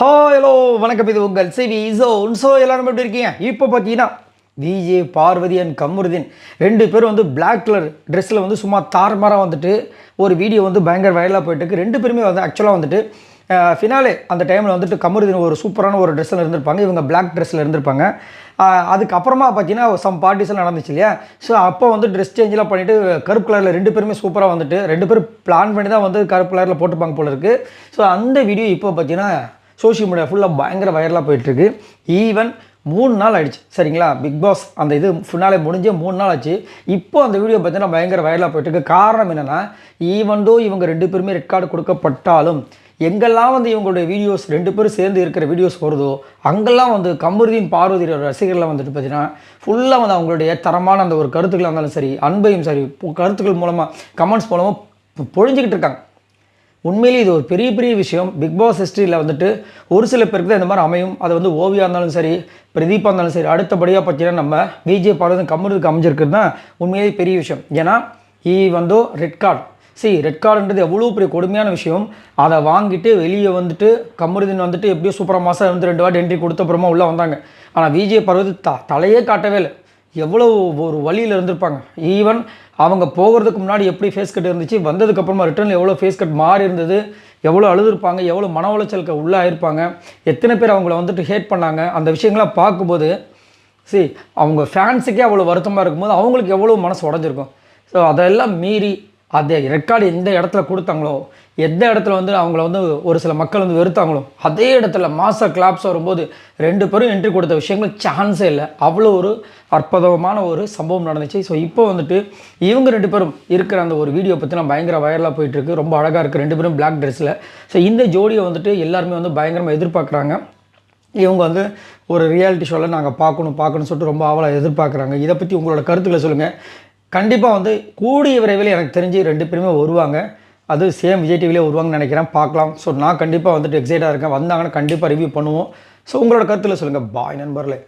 Hi hello வணக்கம். இது உங்கள் சிவி ஜோன் ஸோ எல்லாரும் எப்படி இருக்கீங்க? இப்போ பார்த்தீங்கன்னா விஜே பார்வதி அண்ட் கமருதீன் ரெண்டு பேரும் வந்து பிளாக் கலர் ட்ரெஸ்ஸில் வந்து சும்மா தார்மாராக வந்துட்டு ஒரு வீடியோ வந்து பயங்கர வைரலாக போயிட்டு இருக்கு. ரெண்டு பேருமே வந்து ஆக்சுவலாக வந்துட்டு ஃபினாலே அந்த டைமில் வந்துட்டு கமருதீன் ஒரு சூப்பரான ஒரு ட்ரெஸ்ஸில் இருந்திருப்பாங்க. இவங்க பிளாக் ட்ரெஸ்ஸில் இருந்திருப்பாங்க. அதுக்கப்புறமா பார்த்தீங்கன்னா சம் பார்ட்டிஸ்லாம் நடந்துச்சு இல்லையா? ஸோ அப்போ வந்து ட்ரெஸ் சேஞ்செலாம் பண்ணிவிட்டு கருப்பு கலரில் ரெண்டு பேருமே சூப்பராக வந்துட்டு ரெண்டு பேரும் பிளான் பண்ணி தான் வந்து கருப்பு கலரில் போட்டுப்பாங்க போல இருக்குது ஸோ அந்த வீடியோ இப்போ பார்த்தீங்கன்னா சோஷியல் மீடியா ஃபுல்லாக பயங்கர வைரலாக போயிட்டுருக்கு. ஈவன் மூணு நாள் ஆயிடுச்சு. சரிங்களா? பிக் பாஸ் அந்த இது ஃபுன்னாலே முடிஞ்சே மூணு நாள் ஆச்சு. இப்போ அந்த வீடியோ பார்த்தீங்கன்னா பயங்கர வைரலாக போயிட்டுருக்கு. காரணம் என்னென்னா ஈவன் இவங்க ரெண்டு பேருமே ரெட் கார்டு கொடுக்கப்பட்டாலும் எங்கெல்லாம் வந்து இவங்களுடைய வீடியோஸ் ரெண்டு பேரும் சேர்ந்து இருக்கிற வீடியோஸ் வருதோ அங்கெல்லாம் வந்து கமருதீன் பார்வதியோட ரசிகர்லாம் வந்துட்டு பார்த்தீங்கன்னா ஃபுல்லாக வந்து அவங்களுடைய தரமான அந்த ஒரு கருத்துக்களாக இருந்தாலும் சரி அன்பையும் சரி கருத்துக்கள் மூலமாக கமெண்ட்ஸ் மூலமாக பொழிஞ்சிக்கிட்டு இருக்காங்க. உண்மையிலேயே இது ஒரு பெரிய பெரிய விஷயம். பிக் பாஸ் ஹிஸ்ட்ரியில் வந்துட்டு ஒரு சில பேருக்கு தான் இந்த மாதிரி அமையும். அது வந்து ஓவியா இருந்தாலும் சரி பிரதீபா இருந்தாலும் சரி அடுத்தபடியாக பார்த்தீங்கன்னா நம்ம விஜய் பார்வதி கம்முறதுக்கு அமைஞ்சிருக்கிறது தான் உண்மையிலேயே பெரிய விஷயம். ஏன்னா ஈ வந்தோ ரெட் கார்டு சரி ரெட் கார்டுன்றது எவ்வளோ பெரிய கொடுமையான விஷயம். அதை வாங்கிட்டு வெளியே வந்துட்டு கமருதீன் வந்துட்டு எப்படியோ சூப்பராக மாதம் வந்து ரெண்டு வாட்டி என்ட்ரி கொடுத்த அப்புறமா உள்ளே வந்தாங்க. ஆனால் விஜய் பருவத்து த தலையே காட்டவே இல்லை. எவ்வளோ ஒரு வழியில் இருந்திருப்பாங்க. ஈவன் அவங்க போகிறதுக்கு முன்னாடி எப்படி ஃபேஸ் கட் இருந்துச்சு வந்ததுக்கப்புறமா ரிட்டர்னில் எவ்வளோ ஃபேஸ் கட் மாறி இருந்தது எவ்வளோ அழுதுருப்பாங்க எவ்வளோ மன உளைச்சலுக்கு உள்ளாயிருப்பாங்க எத்தனை பேர் அவங்கள வந்துட்டு ஹேட் பண்ணாங்க அந்த விஷயங்களாம் பார்க்கும்போது சரி அவங்க ஃபேன்ஸுக்கே அவ்வளோ வருத்தமாக இருக்கும்போது அவங்களுக்கு எவ்வளோ மனசு உடஞ்சிருக்கும். ஸோ அதெல்லாம் மீறி அதை ரெக்கார்டு எந்த இடத்துல கொடுத்தாங்களோ எந்த இடத்துல வந்து அவங்கள வந்து ஒரு சில மக்கள் வந்து வெறுத்தாங்களோ அதே இடத்துல மாஸ்டர் கிளாப்ஸ் வரும்போது ரெண்டு பேரும் என்ட்ரி கொடுத்த விஷயங்கள் சான்ஸே இல்லை. அவ்வளோ ஒரு அற்புதமான ஒரு சம்பவம் நடந்துச்சு. ஸோ இப்போ வந்துட்டு இவங்க ரெண்டு பேரும் இருக்கிற அந்த ஒரு வீடியோ பற்றிலாம் பயங்கர வைரலாக போயிட்டுருக்கு ரொம்ப அழகாக இருக்குது ரெண்டு பேரும் பிளாக் ட்ரெஸ்ஸில் ஸோ இந்த ஜோடியை வந்துட்டு எல்லாருமே வந்து பயங்கரமாக எதிர்பார்க்குறாங்க. இவங்க வந்து ஒரு ரியாலிட்டி ஷோவில் நாங்கள் பார்க்கணும் பார்க்கணும்னு சொல்லிட்டு ரொம்ப ஆவலாக எதிர்பார்க்குறாங்க. இதை பற்றி உங்களோட கருத்துக்களை சொல்லுங்கள் கண்டிப்பாக வந்து கூடிய விரைவில் எனக்கு தெரிஞ்சு ரெண்டு பேருமே வருவாங்க. அது சேம் விஜய் டிவிலே வருவாங்கன்னு நினைக்கிறேன். பார்க்கலாம். ஸோ நான் கண்டிப்பாக வந்துட்டு எக்ஸைட்டாக இருக்கேன். வந்தாங்கன்னா கண்டிப்பாக ரிவ்யூ பண்ணுவோம். ஸோ உங்களோட கருத்தில் சொல்லுங்கள் பாய் நண்பர்களே.